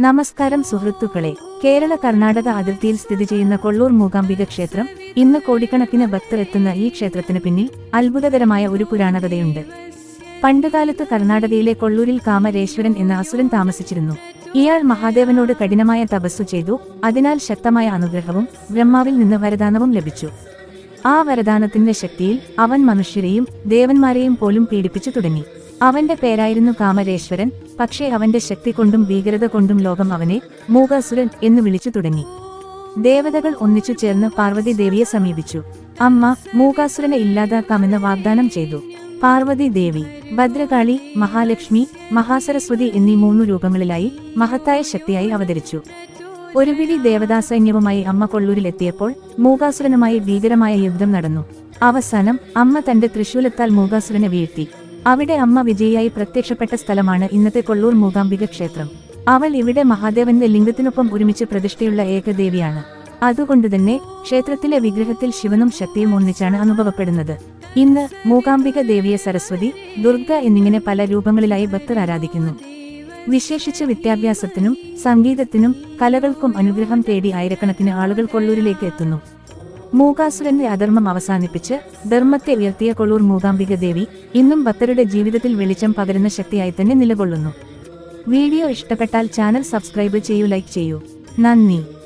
നമസ്കാരം സുഹൃത്തുക്കളെ. കേരള കർണാടക അതിർത്തിയിൽ സ്ഥിതി ചെയ്യുന്ന കൊള്ളൂർ മൂകാംബിക ക്ഷേത്രം ഇന്ന് കോടിക്കണക്കിന് ഭക്തർ എത്തുന്ന ഈ ക്ഷേത്രത്തിന് പിന്നിൽ അത്ഭുതകരമായ ഒരു പുരാണകഥയുണ്ട്. പണ്ടുകാലത്ത് കർണാടകയിലെ കൊള്ളൂരിൽ കാമരേശ്വരൻ എന്ന അസുരൻ താമസിച്ചിരുന്നു. ഇയാൾ മഹാദേവനോട് കഠിനമായ തപസ്സു ചെയ്തു അതിനാൽ ശക്തമായ അനുഗ്രഹവും ബ്രഹ്മാവിൽ നിന്ന് വരദാനവും ലഭിച്ചു. ആ വരദാനത്തിന്റെ ശക്തിയിൽ അവൻ മനുഷ്യരെയും ദേവന്മാരെയും പോലും പീഡിപ്പിച്ചു തുടങ്ങി. അവന്റെ പേരായിരുന്നു കാമരേശ്വരൻ. പക്ഷേ അവന്റെ ശക്തി കൊണ്ടും ഭീകരത കൊണ്ടും ലോകം അവനെ മൂകാസുരൻ എന്ന് വിളിച്ചു തുടങ്ങി. ദേവതകൾ ഒന്നിച്ചു ചേർന്ന് പാർവതി ദേവിയെ സമീപിച്ചു. അമ്മ മൂകാസുരനെ ഇല്ലാതാക്കാമെന്ന് വാഗ്ദാനം ചെയ്തു. പാർവതി ദേവി ഭദ്രകാളി മഹാലക്ഷ്മി മഹാസരസ്വതി എന്നീ മൂന്നു രൂപങ്ങളിലായി മഹത്തായ ശക്തിയായി അവതരിച്ചു. ഒരു പിടി ദേവതാസൈന്യവുമായി അമ്മ കൊള്ളൂരിലെത്തിയപ്പോൾ മൂകാസുരനുമായി ഭീകരമായ യുദ്ധം നടന്നു. അവസാനം അമ്മ തന്റെ തൃശൂലത്താൽ മൂകാസുരനെ വീഴ്ത്തി. അവിടെ അമ്മ വിജയിയായി പ്രത്യക്ഷപ്പെട്ട സ്ഥലമാണ് ഇന്നത്തെ കൊള്ളൂർ മൂകാംബിക ക്ഷേത്രം. അവൾ ഇവിടെ മഹാദേവന്റെ ലിംഗത്തിനൊപ്പം ഒരുമിച്ച് പ്രതിഷ്ഠയുള്ള ഏകദേവിയാണ്. അതുകൊണ്ടുതന്നെ ക്ഷേത്രത്തിലെ വിഗ്രഹത്തിൽ ശിവനും ശക്തിയും ഒന്നിച്ചാണ് അനുഭവപ്പെടുന്നത്. ഇന്ന് മൂകാംബിക ദേവിയെ സരസ്വതി ദുർഗ എന്നിങ്ങനെ പല രൂപങ്ങളിലായി ഭക്തർ ആരാധിക്കുന്നു. വിശേഷിച്ച് വിദ്യാഭ്യാസത്തിനും സംഗീതത്തിനും കലകൾക്കും അനുഗ്രഹം തേടി ആയിരക്കണക്കിന് ആളുകൾ കൊള്ളൂരിലേക്ക് എത്തുന്നു. മൂകാസുരന്റെ അധർമ്മം അവസാനിപ്പിച്ച് ധർമ്മത്തെ ഉയർത്തിയ കൊള്ളൂർ മൂകാംബിക ദേവി ഇന്നും ഭക്തരുടെ ജീവിതത്തിൽ വെളിച്ചം പകരുന്ന ശക്തിയായി തന്നെ നിലകൊള്ളുന്നു. വീഡിയോ ഇഷ്ടപ്പെട്ടാൽ ചാനൽ സബ്സ്ക്രൈബ് ചെയ്യൂ ലൈക്ക് ചെയ്യൂ. നന്ദി.